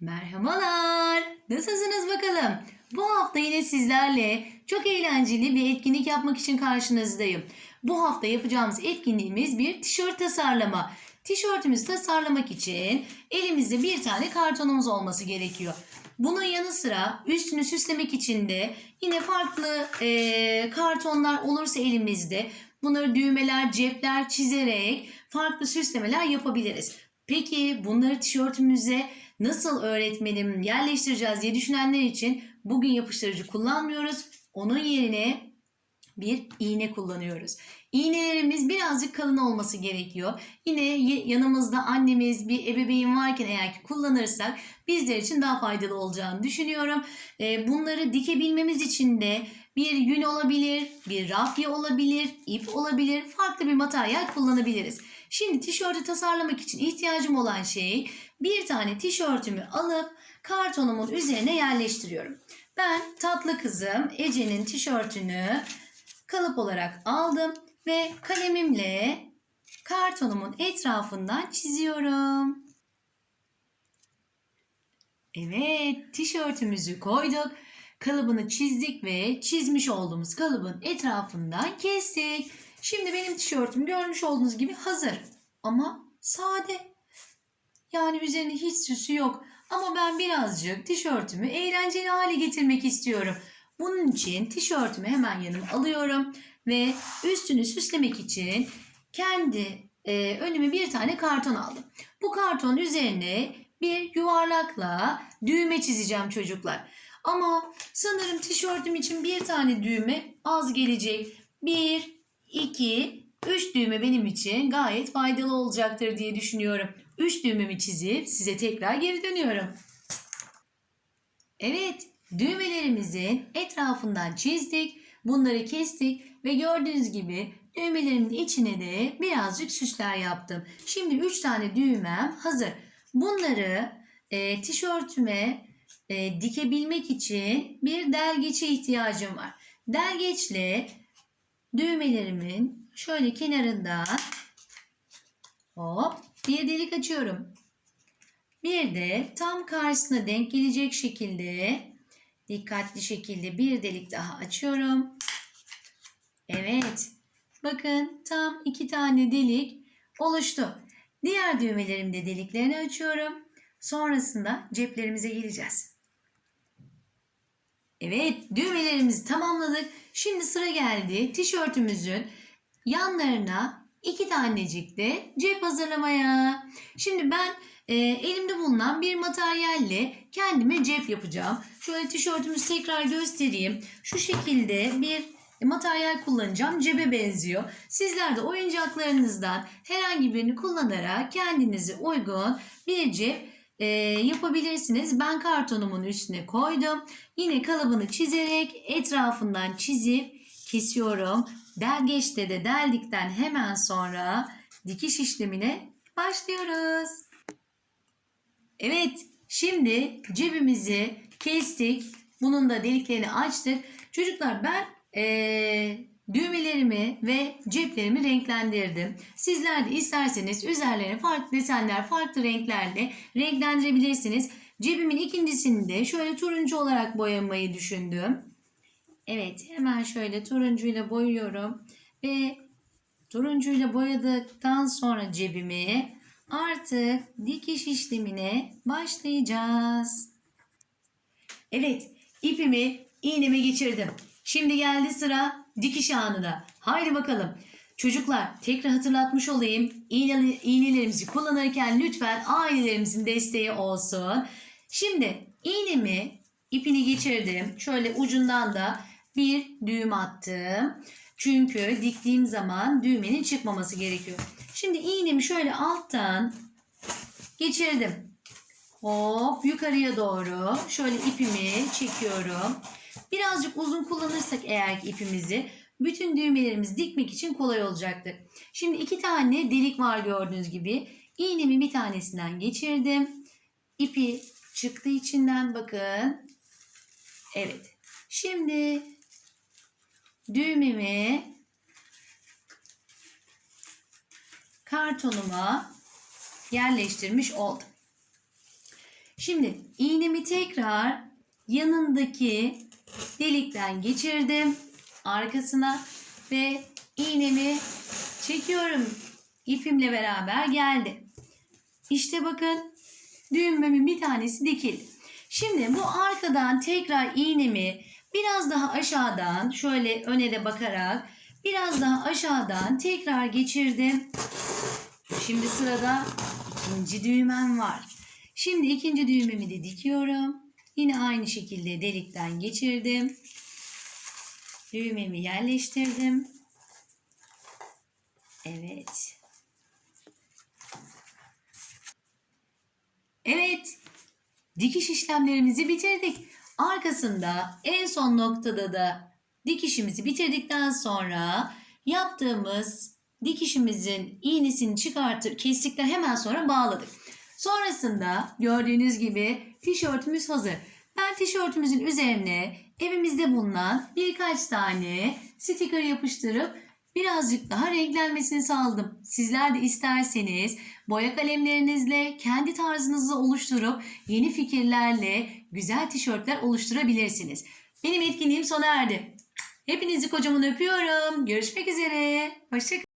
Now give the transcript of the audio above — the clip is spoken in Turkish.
Merhabalar. Nasılsınız bakalım? Bu hafta yine sizlerle çok eğlenceli bir etkinlik yapmak için karşınızdayım. Bu hafta yapacağımız etkinliğimiz bir tişört tasarlama. Tişörtümüzü tasarlamak için elimizde bir tane kartonumuz olması gerekiyor. Bunun yanı sıra üstünü süslemek için de yine farklı eee, kartonlar olursa elimizde bunları düğmeler, cepler çizerek farklı süslemeler yapabiliriz. Peki bunları tişörtümüze nasıl öğretmenim yerleştireceğiz diye düşünenler için bugün yapıştırıcı kullanmıyoruz. Onun yerine bir iğne kullanıyoruz. İğnelerimiz birazcık kalın olması gerekiyor. Yine yanımızda annemiz, bir ebeveyn varken eğer ki kullanırsak bizler için daha faydalı olacağını düşünüyorum. Ee, bunları dikebilmemiz için de bir yün olabilir, bir rafya olabilir, ip olabilir, farklı bir materyal kullanabiliriz. Şimdi tişörtü tasarlamak için ihtiyacım olan şey bir tane tişörtümü alıp kartonumun üzerine yerleştiriyorum. Ben tatlı kızım Ece'nin tişörtünü kalıp olarak aldım ve kalemimle kartonumun etrafından çiziyorum. Evet, tişörtümüzü koyduk. Kalıbını çizdik ve çizmiş olduğumuz kalıbın etrafından kestik. Şimdi benim tişörtüm görmüş olduğunuz gibi hazır. Ama sade. Yani üzerinde hiç süsü yok. Ama ben birazcık tişörtümü eğlenceli hale getirmek istiyorum. Bunun için tişörtümü hemen yanıma alıyorum ve üstünü süslemek için kendi e, önüme bir tane karton aldım. Bu karton üzerine bir yuvarlakla düğme çizeceğim çocuklar. Ama sanırım tişörtüm için bir tane düğme az gelecek. Bir, iki, üç düğme benim için gayet faydalı olacaktır diye düşünüyorum. Üç düğmemi çizip size tekrar geri dönüyorum. Evet, düğmelerimizin etrafından çizdik, bunları kestik ve gördüğünüz gibi düğmelerimin içine de birazcık süsler yaptım. Şimdi 3 tane düğmem hazır. Bunları e, tişörtüme e, dikebilmek için bir delgeçe ihtiyacım var. Delgeçle düğmelerimin şöyle kenarından hop bir delik açıyorum. Bir de tam karşısına denk gelecek şekilde dikkatli şekilde bir delik daha açıyorum. Evet. Bakın tam iki tane delik oluştu. Diğer düğmelerimde deliklerini açıyorum. Sonrasında ceplerimize geleceğiz. Evet, düğmelerimizi tamamladık. Şimdi sıra geldi tişörtümüzün yanlarına iki tanecik de cep hazırlamaya. Şimdi ben e, elimde bulunan bir materyalle kendime cep yapacağım. Şöyle tişörtümüzü tekrar göstereyim. Şu şekilde bir materyal kullanacağım. Cebe benziyor. Sizler de oyuncaklarınızdan herhangi birini kullanarak kendinize uygun bir cep e, yapabilirsiniz. Ben kartonumun üstüne koydum. Yine kalıbını çizerek etrafından çizip kesiyorum. Delgeçte de deldikten hemen sonra dikiş işlemine başlıyoruz. Evet, şimdi cebimizi kestik. Bunun da deliklerini açtık. Çocuklar ben eee, düğmelerimi ve ceplerimi renklendirdim. Sizler de isterseniz üzerlerine farklı desenler, farklı renklerle renklendirebilirsiniz. Cebimin ikincisini de şöyle turuncu olarak boyamayı düşündüm. Evet, hemen şöyle turuncuyla boyuyorum ve turuncuyla boyadıktan sonra cebimi artık dikiş işlemine başlayacağız. Evet, ipimi iğneme geçirdim. Şimdi geldi sıra dikiş anına. Haydi bakalım. Çocuklar tekrar hatırlatmış olayım. İğne, iğnelerimizi kullanırken lütfen ailelerimizin desteği olsun. Şimdi iğnemi ipini geçirdim. Şöyle ucundan da bir düğüm attım. Çünkü diktiğim zaman düğmenin çıkmaması gerekiyor. Şimdi iğnemi şöyle alttan geçirdim. Hop yukarıya doğru şöyle ipimi çekiyorum. Birazcık uzun kullanırsak eğer ipimizi bütün düğmelerimizi dikmek için kolay olacaktır. Şimdi iki tane delik var gördüğünüz gibi. İğnemi bir tanesinden geçirdim. İpi çıktı içinden bakın. Evet. Şimdi düğmemi kartonuma yerleştirmiş oldum. Şimdi iğnemi tekrar yanındaki delikten geçirdim arkasına ve iğnemi çekiyorum. İpimle beraber geldi. İşte bakın düğmemin bir tanesi dikildi. Şimdi bu arkadan tekrar iğnemi biraz daha aşağıdan şöyle öne de bakarak biraz daha aşağıdan tekrar geçirdim. Şimdi sırada ikinci düğmem var. Şimdi ikinci düğmemi de dikiyorum. Yine aynı şekilde delikten geçirdim. Düğmemi yerleştirdim. Evet. Evet. Dikiş işlemlerimizi bitirdik. Arkasında en son noktada da dikişimizi bitirdikten sonra yaptığımız dikişimizin iğnesini çıkartıp kestikten hemen sonra bağladık. Sonrasında gördüğünüz gibi tişörtümüz hazır. Ben tişörtümüzün üzerine evimizde bulunan birkaç tane sticker yapıştırıp birazcık daha renklenmesini sağladım. Sizler de isterseniz boya kalemlerinizle kendi tarzınızı oluşturup yeni fikirlerle güzel tişörtler oluşturabilirsiniz. Benim etkinliğim sona erdi. Hepinizi kocaman öpüyorum. Görüşmek üzere. Hoşçakalın.